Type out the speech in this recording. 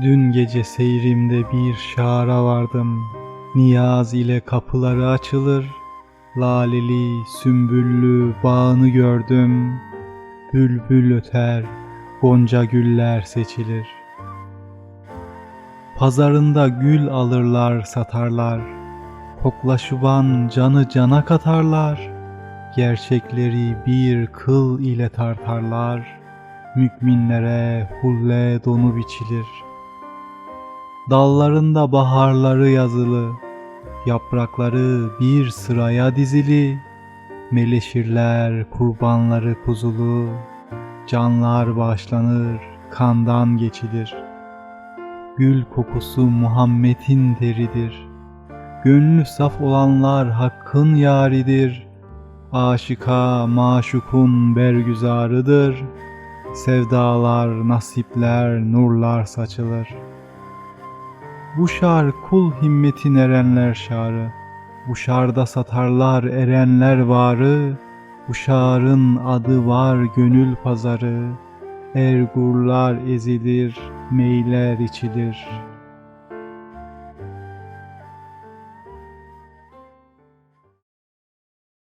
Dün gece seyrimde bir şara vardım. Niyaz ile kapıları açılır. Laleli, sümbüllü bağını gördüm. Bülbül öter, gonca güller seçilir. Pazarında gül alırlar, satarlar. Koklaşuban canı cana katarlar. Gerçekleri bir kıl ile tartarlar. Müminlere hulle donu biçilir. Dallarında baharları yazılı, yaprakları bir sıraya dizili. Meleşirler kurbanları kuzulu, canlar bağışlanır, kandan geçilir. Gül kokusu Muhammed'in teridir. Gönlü saf olanlar hakkın yaridir. Aşıka maşukun bergüzarıdır. Sevdalar, nasipler, nurlar saçılır. Bu şar kul himmetin erenler şarı. Bu şarda satarlar erenler varı. Bu şarın adı var gönül pazarı. Ergurlar ezilir, meyler içilir.